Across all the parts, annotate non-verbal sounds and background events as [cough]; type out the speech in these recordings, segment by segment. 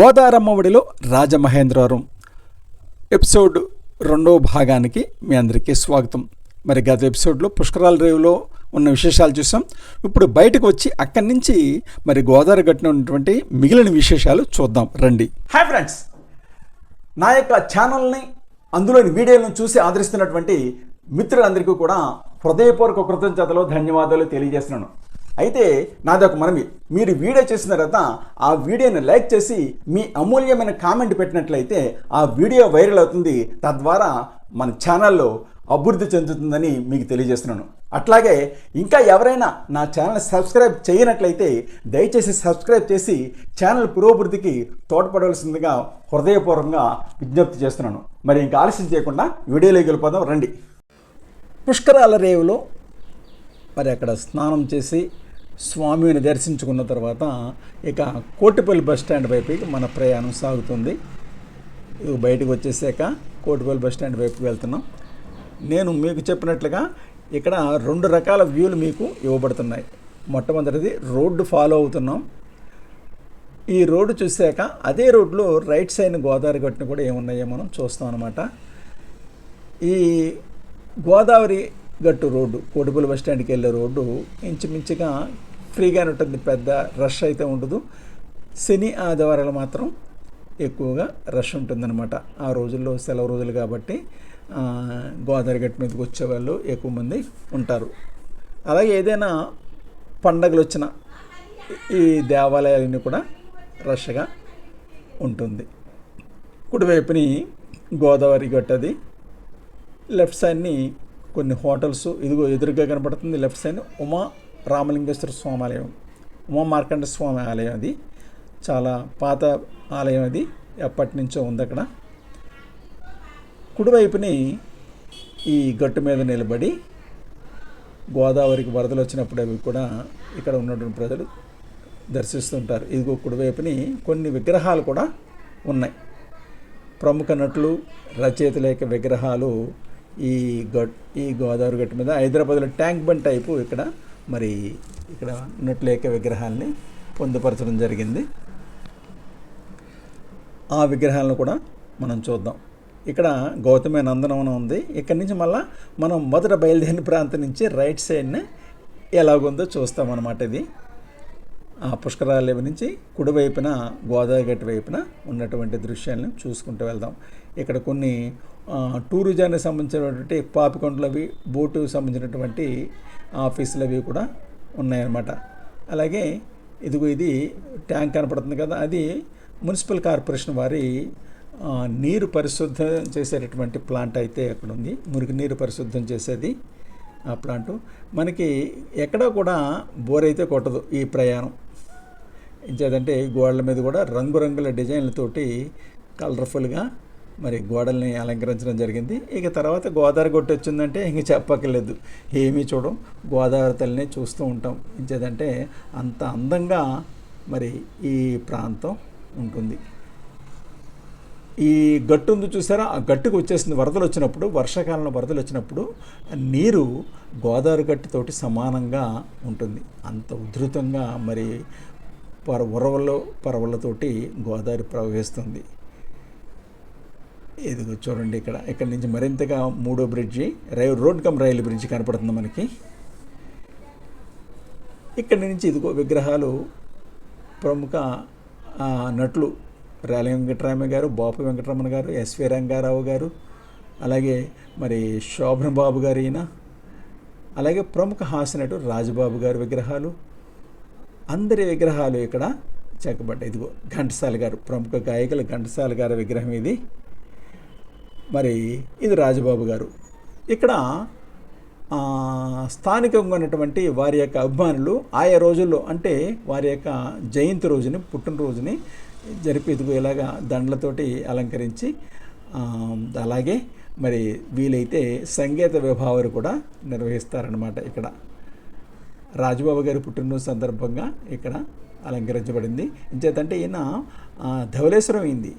గోదారమ్మ ఒడిలో రాజమహేంద్రవరం. ఎపిసోడ్ రెండవ భాగానికి మీ అందరికీ స్వాగతం. మరి గత ఎపిసోడ్లో పుష్కరాల రేవులో ఉన్న విశేషాలు చూసాం. ఇప్పుడు బయటకు వచ్చి అక్కడి నుంచి మరి గోదావరి గట్టున ఉన్నటువంటి మిగిలిన విశేషాలు చూద్దాం. రండి. హాయ్ ఫ్రెండ్స్ నా యొక్క ఛానల్ని అందులోని వీడియోలను చూసి ఆదరిస్తున్నటువంటి మిత్రులందరికీ కూడా హృదయపూర్వక కృతజ్ఞతలో ధన్యవాదాలు తెలియజేస్తున్నాను. అయితే నాదొక మనవి మీరు వీడియో చేసిన తర్వాత ఆ వీడియోని లైక్ చేసి మీ అమూల్యమైన కామెంట్ పెట్టినట్లయితే ఆ వీడియో వైరల్ అవుతుంది. తద్వారా మన ఛానల్లో అభివృద్ధి చెందుతుందని మీకు తెలియజేస్తున్నాను. అట్లాగే ఇంకా ఎవరైనా నా ఛానల్ సబ్స్క్రైబ్ చేయనట్లయితే దయచేసి సబ్స్క్రైబ్ చేసి ఛానల్ పురోభివృద్ధికి తోడ్పడవలసిందిగా హృదయపూర్వకంగా విజ్ఞప్తి చేస్తున్నాను. మరి ఇంకా ఆలస్యం చేయకుండా వీడియోలోకి వెళ్ళిపోదాం. రండి. పుష్కరాల రేవులో మరి అక్కడ స్నానం చేసి స్వామిని దర్శించుకున్న తర్వాత ఇక కోటిపల్లి బస్ స్టాండ్ వైపుకి మన ప్రయాణం సాగుతుంది. బయటకు వచ్చేసాక కోటిపల్లి బస్ స్టాండ్ వైపుకి వెళ్తున్నాం. నేను మీకు చెప్పినట్లుగా ఇక్కడ రెండు రకాల వ్యూలు మీకు ఇవ్వబడుతున్నాయి. మొట్టమొదటిది రోడ్డు ఫాలో అవుతున్నాం. ఈ రోడ్డు చూశాక అదే రోడ్లో రైట్ సైడ్ గోదావరి గట్టును కూడా ఏమున్నాయో మనం చూస్తాం అనమాట ఈ గోదావరి గట్టు రోడ్డు కోటిపల్లి బస్ స్టాండ్కి వెళ్ళే రోడ్డు ఇంచుమించుగా ఫ్రీగానే ఉంటుంది. పెద్ద రష్ అయితే ఉండదు. శని ఆదివారాలు మాత్రం ఎక్కువగా రష్ ఉంటుందన్నమాట. ఆ రోజుల్లో సెలవు రోజులు కాబట్టి గోదావరి గట్టు మీదకి వచ్చేవాళ్ళు ఎక్కువ మంది ఉంటారు. అలాగే ఏదైనా పండగలు వచ్చిన ఈ దేవాలయాలన్నీ కూడా రష్గా ఉంటుంది. కుడివైపుని గోదావరి గట్టది లెఫ్ట్ సైడ్ని కొన్ని హోటల్స్ ఇదిగో ఎదురుగా కనబడుతుంది లెఫ్ట్ సైడ్ ఉమా రామలింగేశ్వర స్వామి ఆలయం. ఉమా మార్కండ స్వామి ఆలయం అది. చాలా పాత ఆలయం అది. ఎప్పటి నుంచో ఉంది అక్కడ. కుడివైపుని ఈ గట్టు మీద నిలబడి గోదావరికి వరదలు వచ్చినప్పుడు అవి కూడా ఇక్కడ ఉన్నటువంటి ప్రజలు దర్శిస్తుంటారు. ఇదిగో కుడివైపుని కొన్ని విగ్రహాలు కూడా ఉన్నాయి. ప్రముఖ నటులు రచయితల యొక్క విగ్రహాలు ఈ గట్ ఈ గోదావరి గట్టు మీద హైదరాబాద్లో ట్యాంక్ బండ్ టైపు ఇక్కడ మరి ఇక్కడ నటుల యొక్క పొందుపరచడం జరిగింది. ఆ విగ్రహాలను కూడా మనం చూద్దాం. ఇక్కడ గౌతమి నందనవనం ఉంది. ఇక్కడి నుంచి మళ్ళా మనం మొదట బయలుదేరిన ప్రాంతం నుంచి రైట్ సైడ్ని ఎలాగుందో చూస్తామన్నమాట ఇది. ఆ పుష్కరాల నుంచి కుడివైపున గోదావరి గట్టి వైపున ఉన్నటువంటి దృశ్యాలను చూసుకుంటూ వెళ్దాం. ఇక్కడ కొన్ని టూరిజానికి సంబంధించినటువంటి పాపికొండలు అవి బోటుకు సంబంధించినటువంటి ఆఫీసులు అవి కూడా ఉన్నాయన్నమాట. అలాగే ఇదిగో ఇది ట్యాంక్ కనపడుతుంది కదా అది మున్సిపల్ కార్పొరేషన్ వారి నీరు పరిశుద్ధం చేసేటటువంటి ప్లాంట్ అయితే అక్కడ ఉంది మురికి నీరు పరిశుద్ధం చేసేది ఆ ప్లాంటు. మనకి ఎక్కడా కూడా బోర్ అయితే కొట్టదు ఈ ప్రయాణం. ఇంచేదంటే గోడల మీద కూడా రంగురంగుల డిజైన్లతోటి కలర్ఫుల్గా మరి గోడల్ని అలంకరించడం జరిగింది. ఇక తర్వాత గోదావరి గొట్టు వచ్చిందంటే ఇంక చెప్పక్కర్లేదు. ఏమీ చూడం. గోదావరి తల్లిని చూస్తూ ఉంటాం. ఇంచేదంటే అంత అందంగా మరి ఈ ప్రాంతం ఉంటుంది. ఈ గట్టు ఉంది చూసారా? ఆ గట్టుకు వచ్చేసింది వరదలు వచ్చినప్పుడు వర్షాకాలంలో వరదలు వచ్చినప్పుడు నీరు గోదావరి గట్టుతోటి సమానంగా ఉంటుంది. అంత ఉధృతంగా మరి పర ఉరవలు పరవలతోటి గోదావరి ప్రవహిస్తుంది. ఇదిగో చూడండి ఇక్కడ. ఇక్కడ నుంచి మరింతగా మూడో bridge rail road cum rail bridge కనపడుతుంది మనకి. ఇక్కడి నుంచి ఇదిగో విగ్రహాలు ప్రముఖ నటులు రాలి వెంకటరామయ్య గారు బాపు వెంకటరమణ గారు ఎస్వి రంగారావు గారు అలాగే మరి శోభన్ బాబు గారు ఈయన అలాగే ప్రముఖ హాస్య నటుడు రాజబాబు గారి విగ్రహాలు. అందరి విగ్రహాలు ఇక్కడ చెక్కబడ్డాయి. ఇదిగో ఘంటసాల గారు ప్రముఖ గాయకులు ఘంటసాల గారి విగ్రహం ఇది. మరి ఇది రాజబాబు గారు. ఇక్కడ స్థానికంగా ఉన్నటువంటి వారి యొక్క అభిమానులు ఆయా రోజుల్లో అంటే వారి యొక్క జయంతి రోజుని పుట్టినరోజుని జరిపి ఇలాగా దండలతోటి అలంకరించి అలాగే మరి వీలైతే సంగీత విభావాలు కూడా నిర్వహిస్తారనమాట ఇక్కడ. రాజబాబు గారి పుట్టినరోజు సందర్భంగా ఇక్కడ అలంకరించబడింది. ఇంచేతంటే ఈయన ధవలేశ్వరం ధవళేశ్వరం అయింది.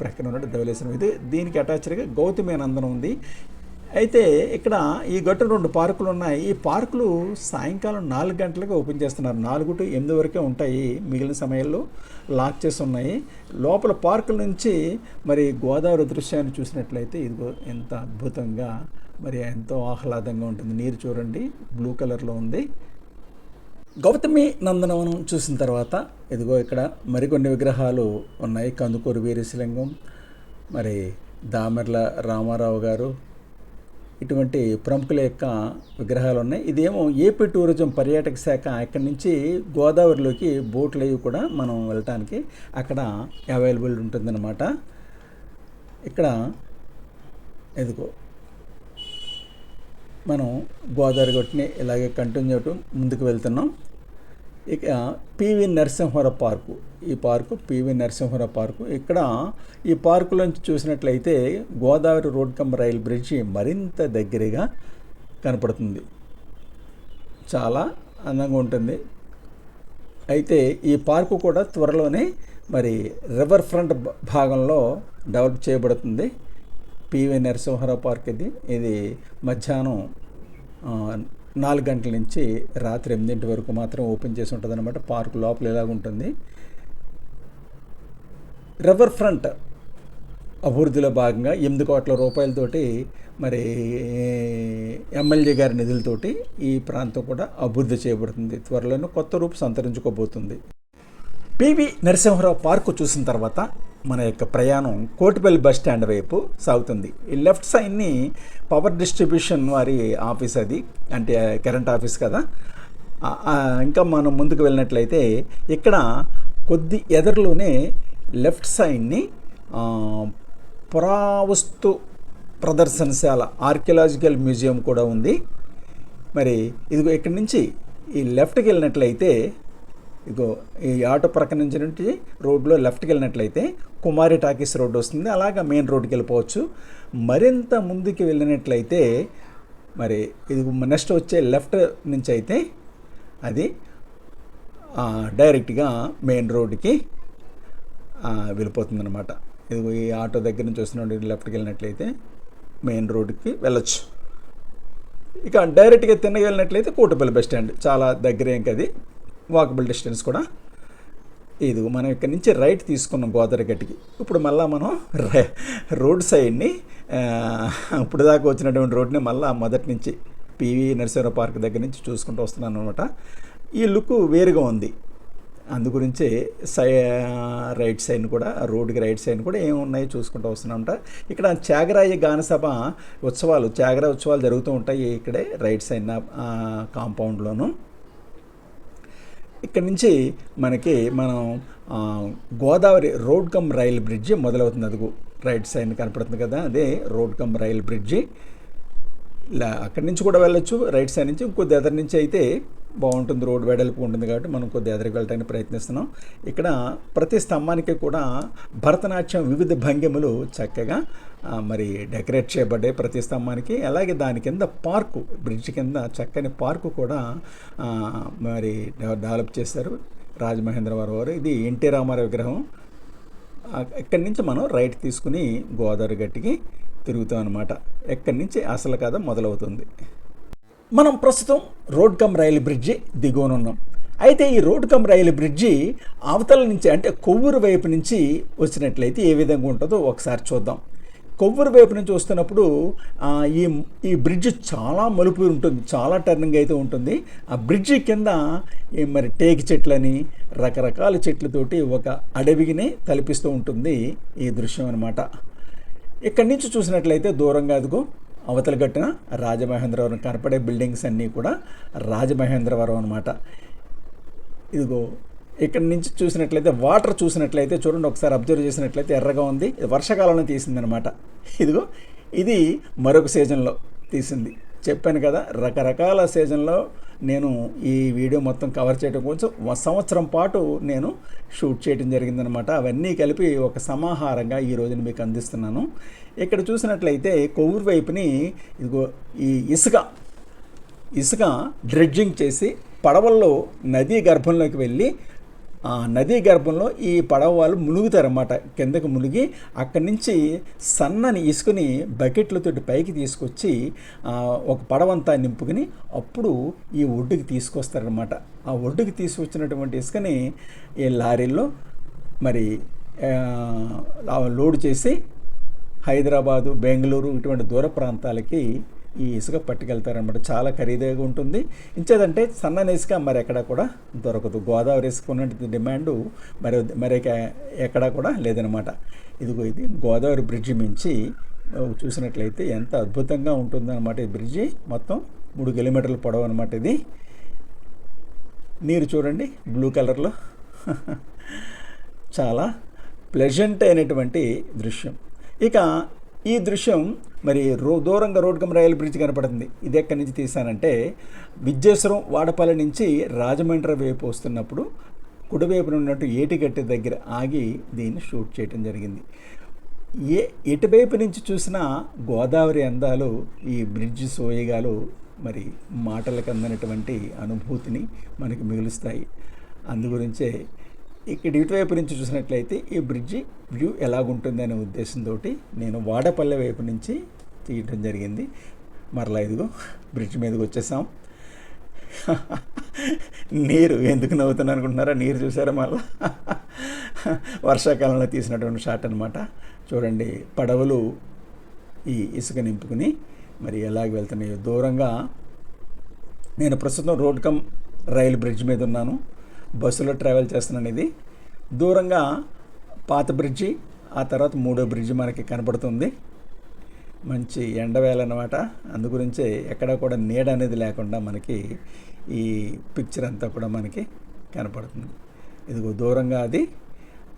ప్రక్కన ఉన్న ధవళేశ్వరం ఇది. దీనికి అటాచ్డ్గా గౌతమి నందనం ఉంది. అయితే ఇక్కడ ఈ గట్టు రెండు పార్కులు ఉన్నాయి. ఈ పార్కులు సాయంకాలం నాలుగు గంటలకు ఓపెన్ చేస్తున్నారు. నాలుగు టు ఎనిమిది వరకే ఉంటాయి మిగిలిన సమయంలో లాక్ చేసి ఉన్నాయి. లోపల పార్కుల నుంచి మరి గోదావరి దృశ్యాన్ని చూసినట్లయితే ఇదిగో ఎంత అద్భుతంగా మరి ఎంతో ఆహ్లాదంగా ఉంటుంది. నీరు చూడండి. బ్లూ కలర్లో ఉంది. గౌతమి నందనవనం చూసిన తర్వాత ఇదిగో ఇక్కడ మరికొన్ని విగ్రహాలు ఉన్నాయి. కందుకూరు వీరేశలింగం మరి దామెర్ల రామారావు గారు ఇటువంటి ప్రముఖుల యొక్క విగ్రహాలు ఉన్నాయి. ఇదేమో ఏపీ టూరిజం పర్యాటక శాఖ ఇక్కడి నుంచి గోదావరిలోకి బోట్లు అవి కూడా మనం వెళ్ళటానికి అక్కడ అవైలబుల్ ఉంటుందన్నమాట. ఇక్కడ ఎదుగో మనం గోదావరి గట్టుని ఇలాగే కంటిన్యూ అవటం ముందుకు వెళ్తున్నాం. ఇక పివి నరసింహర పార్కు ఈ park P V Narasimhara park. ఇక్కడ ఈ పార్కులోంచి చూసినట్లయితే Godavari road cum rail bridge మరింత దగ్గరగా కనపడుతుంది. చాలా అందంగా ఉంటుంది. అయితే ఈ పార్కు కూడా త్వరలోనే మరి రివర్ ఫ్రంట్ భాగంలో డెవలప్ చేయబడుతుంది. పివి నరసింహారావు పార్క్ ఇది ఇది మధ్యాహ్నం నాలుగు గంటల నుంచి రాత్రి ఎనిమిదింటి వరకు మాత్రం ఓపెన్ చేసి ఉంటుంది అనమాట పార్క్ లోపల ఇలాగ ఉంటుంది. రివర్ ఫ్రంట్ అభివృద్ధిలో భాగంగా ఎనిమిది కోట్ల రూపాయలతోటి మరి ఎమ్మెల్యే గారి నిధులతోటి ఈ ప్రాంతం కూడా అభివృద్ధి చేయబడుతుంది. త్వరలోనే కొత్త రూపు సంతరించుకోబోతుంది. పివి నరసింహరావు పార్కు చూసిన తర్వాత మన యొక్క ప్రయాణం కోటిపల్లి బస్ స్టాండ్ వైపు సాగుతుంది. ఈ లెఫ్ట్ సైడ్ని పవర్ డిస్ట్రిబ్యూషన్ వారి ఆఫీస్ అది అంటే కరెంట్ ఆఫీస్ కదా. ఇంకా మనం ముందుకు వెళ్ళినట్లయితే ఇక్కడ కొద్ది ఎదరిలోనే లెఫ్ట్ సైడ్ని పురావస్తు ప్రదర్శనశాల ఆర్కియలాజికల్ మ్యూజియం కూడా ఉంది. మరి ఇదిగో ఇక్కడి నుంచి ఈ లెఫ్ట్కి వెళ్ళినట్లయితే ఇగో ఈ ఆటో ప్రక్క నుంచి నుండి రోడ్లో లెఫ్ట్కి వెళ్ళినట్లయితే కుమారి టాకీస్ రోడ్డు వస్తుంది. అలాగా మెయిన్ రోడ్కి వెళ్ళిపోవచ్చు. మరింత ముందుకి వెళ్ళినట్లయితే మరి ఇది నెక్స్ట్ వచ్చే లెఫ్ట్ నుంచి అయితే అది డైరెక్ట్గా మెయిన్ రోడ్డుకి వెళ్ళిపోతుంది అనమాట ఇది ఈ ఆటో దగ్గర నుంచి వస్తున్న లెఫ్ట్కి వెళ్ళినట్లయితే మెయిన్ రోడ్డుకి వెళ్ళొచ్చు. ఇక డైరెక్ట్గా తిన్నగా వెళ్ళినట్లయితే కోటపల్లి బస్ స్టాండ్ చాలా దగ్గరే ఇంక అది. వాకబుల్ డిస్టెన్స్ కూడా. ఇది మనం ఇక్కడ నుంచి రైట్ తీసుకున్నాం గోదావరి ఇప్పుడు మళ్ళీ మనం రోడ్ సైడ్ని ఇప్పుడు దాకా వచ్చినటువంటి రోడ్ని మళ్ళీ మొదటి నుంచి పివి నరసింహరావు పార్క్ దగ్గర నుంచి చూసుకుంటూ వస్తున్నాను అనమాట ఈ లుక్ వేరుగా ఉంది. అందు గురించి సై రైట్ సైడ్ కూడా రోడ్డుకి రైట్ సైడ్ కూడా ఏమున్నాయో చూసుకుంటూ వస్తున్నామంట ఇక్కడ త్యాగరాయ గానసభ ఉత్సవాలు త్యాగరాయ ఉత్సవాలు జరుగుతూ ఉంటాయి ఇక్కడే రైట్ సైడ్ కాంపౌండ్లోనూ ఇక్కడ నుంచి మనకి మనం Godavari road cum rail bridge మొదలవుతుంది. అదుగు రైట్ సైడ్ కనపడుతుంది కదా అదే రోడ్ కమ్ రైల్ బ్రిడ్జి. ఇలా అక్కడి నుంచి కూడా వెళ్ళొచ్చు రైట్ సైడ్ నుంచి ఇంకొద్ది ఎదరి నుంచి అయితే బాగుంటుంది రోడ్ వెడల్పు ఉంటుంది కాబట్టి మనం కొద్ది ఎదురికి వెళ్ళడానికి ప్రయత్నిస్తున్నాం. ఇక్కడ ప్రతి స్తంభానికి కూడా భరతనాట్యం వివిధ భంగిమలు చక్కగా మరి డెకరేట్ చేయబడ్డాయి ప్రతి స్తంభానికి. అలాగే దాని కింద పార్కు బ్రిడ్జ్ కింద చక్కని పార్కు కూడా మరి డెవలప్ చేశారు రాజమహేంద్రవరం వారు ఇది ఎన్టీ రామారావు విగ్రహం. ఇక్కడి నుంచి మనం రైట్ తీసుకుని గోదావరి గట్టికి తిరుగుతాం అనమాట ఎక్కడి నుంచి అసలు కథ మొదలవుతుంది. మనం ప్రస్తుతం రోడ్ కమ్ రైలు బ్రిడ్జి దిగువనున్నాం. అయితే ఈ రోడ్ కమ్ రైలు బ్రిడ్జి అవతల నుంచి అంటే కొవ్వూరు వైపు నుంచి వచ్చినట్లయితే ఏ విధంగా ఉంటుందో ఒకసారి చూద్దాం. కొవ్వూరు వైపు నుంచి వస్తున్నప్పుడు ఈ ఈ బ్రిడ్జ్ చాలా మలుపు ఉంటుంది చాలా టర్నింగ్ అయితే ఉంటుంది. ఆ బ్రిడ్జి కింద ఈ మరి టేకి చెట్లని రకరకాల చెట్లతోటి ఒక అడవిని కల్పిస్తూ ఉంటుంది ఈ దృశ్యం అనమాట ఇక్కడి నుంచి చూసినట్లయితే దూరంగా అదిగో అవతల గట్టున రాజమహేంద్రవరం కనపడే బిల్డింగ్స్ అన్నీ కూడా రాజమహేంద్రవరం అనమాట ఇదిగో ఇక్కడ నుంచి చూసినట్లయితే వాటర్ చూసినట్లయితే చూడండి ఒకసారి అబ్జర్వ్ చేసినట్లయితే ఎర్రగా ఉంది. ఇది వర్షాకాలంలో తీసిందనమాట ఇదిగో ఇది మరొక సీజన్లో తీసింది. చెప్పాను కదా రకరకాల సీజన్లో నేను ఈ వీడియో మొత్తం కవర్ చేయడం కోసం ఒక సంవత్సరం పాటు నేను షూట్ చేయడం జరిగిందనమాట అవన్నీ కలిపి ఒక సమాహారంగా ఈ రోజున మీకు అందిస్తున్నాను. ఇక్కడ చూసినట్లయితే కొవ్వూరు వైపుని ఇదిగో ఈ ఇసుక ఇసుక డ్రెడ్జింగ్ చేసి పడవల్లో నదీ గర్భంలోకి వెళ్ళి ఆ నదీ గర్భంలో ఈ పడవ వాళ్ళు మునుగుతారన్నమాట. కిందకి మునిగి అక్కడి నుంచి సన్నని ఇసుకని బకెట్లతో పైకి తీసుకొచ్చి ఒక పడవంతా నింపుకుని అప్పుడు ఈ ఒడ్డుకి తీసుకొస్తారనమాట ఆ ఒడ్డుకి తీసుకొచ్చినటువంటి ఇసుకని ఈ లారీల్లో మరి లోడ్ చేసి హైదరాబాదు బెంగళూరు ఇటువంటి దూర ప్రాంతాలకి ఈ ఇసుక పట్టుకెళ్తారనమాట చాలా ఖరీదుగా ఉంటుంది. ఇంచేదంటే సన్నని ఇసుక మరి ఎక్కడ కూడా దొరకదు. గోదావరి ఇసుక ఉన్నటువంటి డిమాండ్ మరి మరి ఎక్కడా కూడా లేదనమాట ఇదిగో ఇది గోదావరి బ్రిడ్జి మించి చూసినట్లయితే ఎంత అద్భుతంగా ఉంటుందన్నమాట ఈ బ్రిడ్జి. మొత్తం మూడు కిలోమీటర్ల పొడవు అనమాట ఇది. నీరు చూడండి బ్లూ కలర్లో. [laughs] చాలా ప్లెజెంట్ అయినటువంటి దృశ్యం. ఇక ఈ దృశ్యం మరి రో దూరంగా రోడ్ కమ్ రైలు బ్రిడ్జ్ కనపడుతుంది. ఇది ఎక్కడి నుంచి తీసానంటే విద్యేశ్వరం వాడపల్లి నుంచి రాజమండ్రి వైపు వస్తున్నప్పుడు కుడివైపున ఉన్నట్టు ఏటిగట్టి దగ్గర ఆగి దీన్ని షూట్ చేయడం జరిగింది. ఏ ఎటువైపు నుంచి చూసినా గోదావరి అందాలు ఈ బ్రిడ్జ్ సోయగాలు మరి మాటలకు అందనటువంటి అనుభూతిని మనకి మిగులుస్తాయి. అందుగురించే ఇక్కడ ఇటువైపు నుంచి చూసినట్లయితే ఈ బ్రిడ్జి వ్యూ ఎలాగుంటుంది అనే ఉద్దేశంతో నేను వాడపల్లె వైపు నుంచి తీయటం జరిగింది. మరలా ఇదిగో బ్రిడ్జ్ మీదకి వచ్చేసాం. నీరు ఎందుకు నవ్వుతున్నాను అనుకుంటున్నారా? నీరు చూసారా మళ్ళా? వర్షాకాలంలో తీసినటువంటి షాట్ అనమాట చూడండి పడవలు ఈ ఇసుక నింపుకుని మరి ఎలాగ వెళ్తున్నాయో. దూరంగా నేను ప్రస్తుతం రోడ్ కమ్ రైలు బ్రిడ్జ్ మీద ఉన్నాను. బస్సులో ట్రావెల్ చేస్తున్నాను ఇది. దూరంగా పాత బ్రిడ్జి ఆ తర్వాత మూడో బ్రిడ్జి మనకి కనపడుతుంది. మంచి ఎండవేళ అందుగురించి ఎక్కడ కూడా నీడ అనేది లేకుండా మనకి ఈ పిక్చర్ అంతా కూడా మనకి కనపడుతుంది. ఇదిగో దూరంగా అది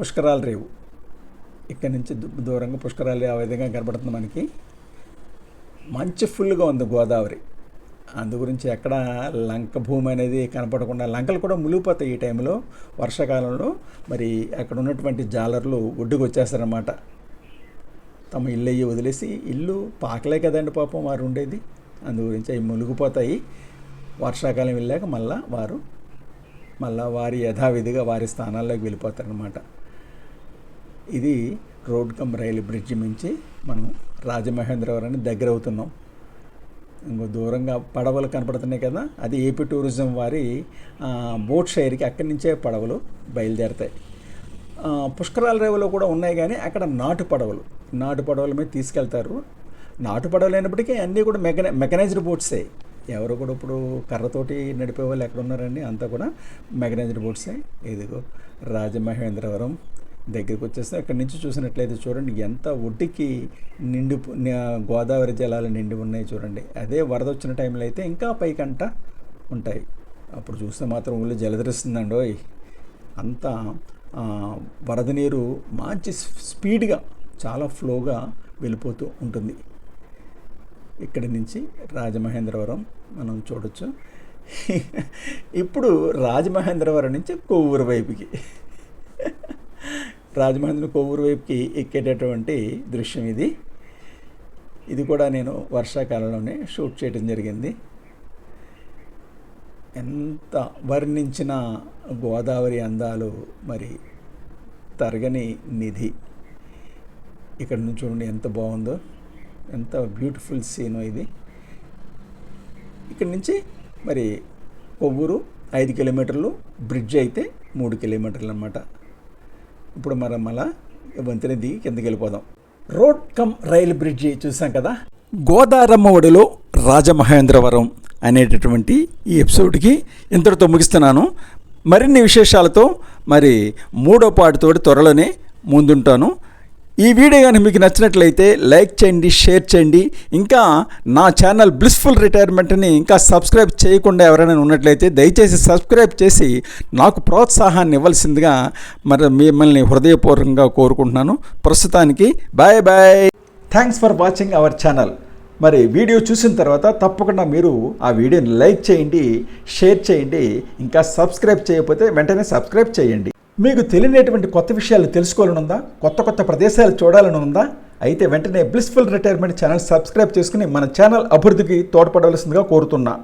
పుష్కరాల రేవు. ఇక్కడ నుంచి దూ- దూరంగా పుష్కరాలు ఆ విధంగా కనపడుతుంది మనకి. మంచి ఫుల్గా ఉంది గోదావరి. గురించి ఎక్కడ లంక భూమి అనేది కనపడకుండా లంకలు కూడా మునిగిపోతాయి ఈ టైంలో వర్షాకాలంలో. మరి అక్కడ ఉన్నటువంటి జాలర్లు ఒడ్డుకు వచ్చేస్తారనమాట తమ ఇల్లు అయ్యి వదిలేసి ఇల్లు పాకలే కదండి పాపం వారు ఉండేది. అందు గురించి అవి మునిగిపోతాయి. వర్షాకాలం వెళ్ళాక మళ్ళా వారు మళ్ళా వారి యథావిధిగా వారి స్థానాల్లోకి వెళ్ళిపోతారనమాట ఇది రోడ్ కమ్ రైలు బ్రిడ్జి నుంచి మనం రాజమహేంద్రవరానికి దగ్గర అవుతున్నాం ఇంకో దూరంగా పడవలు కనపడుతున్నాయి కదా అది ఏపీ టూరిజం వారి బోట్ షైర్కి అక్కడి నుంచే పడవలు బయలుదేరతాయి. పుష్కరాల రేవులో కూడా ఉన్నాయి కానీ అక్కడ నాటు పడవలు నాటు పడవల మీద తీసుకెళ్తారు. నాటు పడవలు అయినప్పటికీ అన్నీ కూడా మెకన మెకనైజ్డ్ బోట్సే. ఎవరు కూడా ఇప్పుడు కర్రతోటి నడిపే వాళ్ళు ఎక్కడ ఉన్నారండి? అంతా కూడా మెకనైజ్డ్ బోట్సే. ఇదిగో రాజమహేంద్రవరం దగ్గరికి వచ్చేస్తే అక్కడి నుంచి చూసినట్లయితే చూడండి ఎంత ఒడ్డుకి నిండి గోదావరి జలాలు నిండి ఉన్నాయి చూడండి. అదే వరద వచ్చిన టైంలో అయితే ఇంకా పైకంట ఉంటాయి. అప్పుడు చూస్తే మాత్రం ఊళ్ళో జలధరిస్తుందండి అంత వరద నీరు మంచి స్పీడ్గా చాలా ఫ్లోగా వెళ్ళిపోతూ ఉంటుంది. ఇక్కడి నుంచి రాజమహేంద్రవరం మనం చూడొచ్చు. [laughs] ఇప్పుడు రాజమహేంద్రవరం నుంచి కొవ్వూరు వైపుకి. రాజమహేంద్ర కొవ్వూరు వైపుకి ఎక్కేటటువంటి దృశ్యం ఇది. ఇది కూడా నేను వర్షాకాలంలోనే షూట్ చేయడం జరిగింది. ఎంత వర్ణించిన గోదావరి అందాలు మరి తరగని నిధి. ఇక్కడ నుంచి చూడండి ఎంత బాగుందో. ఎంత బ్యూటిఫుల్ సీను ఇది. ఇక్కడ నుంచి మరి కొవ్వూరు ఐదు కిలోమీటర్లు బ్రిడ్జ్ అయితే మూడు కిలోమీటర్లు అనమాట ఇప్పుడు మనం మళ్ళా వంతెన దిగి కిందకి వెళ్ళిపోదాం. రోడ్ కమ్ రైలు బ్రిడ్జి చూసాం కదా? గోదారమ్మ ఒడిలో రాజమహేంద్రవరం అనేటటువంటి ఈ ఎపిసోడ్కి ఇంతటితో ముగిస్తున్నాను. మరిన్ని విశేషాలతో మరి మూడో పాటుతోటి త్వరలోనే ముందుంటాను. ఈ వీడియో కానీ మీకు నచ్చినట్లయితే లైక్ చేయండి షేర్ చేయండి. ఇంకా నా ఛానల్ బ్లిస్ఫుల్ రిటైర్మెంట్ని ఇంకా సబ్స్క్రైబ్ చేయకుండా ఎవరైనా ఉన్నట్లయితే దయచేసి సబ్స్క్రైబ్ చేసి నాకు ప్రోత్సాహాన్ని ఇవ్వాల్సిందిగా మరి మిమ్మల్ని హృదయపూర్వకంగా కోరుకుంటున్నాను. ప్రస్తుతానికి bye bye. Thanks for watching our channel మరి వీడియో చూసిన తర్వాత తప్పకుండా మీరు ఆ వీడియోని లైక్ చేయండి షేర్ చేయండి. ఇంకా సబ్స్క్రైబ్ చేయకపోతే వెంటనే సబ్స్క్రైబ్ చేయండి. మీకు తెలియనటువంటి కొత్త విషయాలు తెలుసుకోవాలని ఉందా కొత్త కొత్త ప్రదేశాలు చూడాలని ఉందా అయితే వెంటనే బ్లిస్ఫుల్ రిటైర్మెంట్ ఛానల్ సబ్స్క్రైబ్ చేసుకుని మన ఛానల్ అభివృద్ధికి తోడ్పడవలసిందిగా కోరుతున్నా.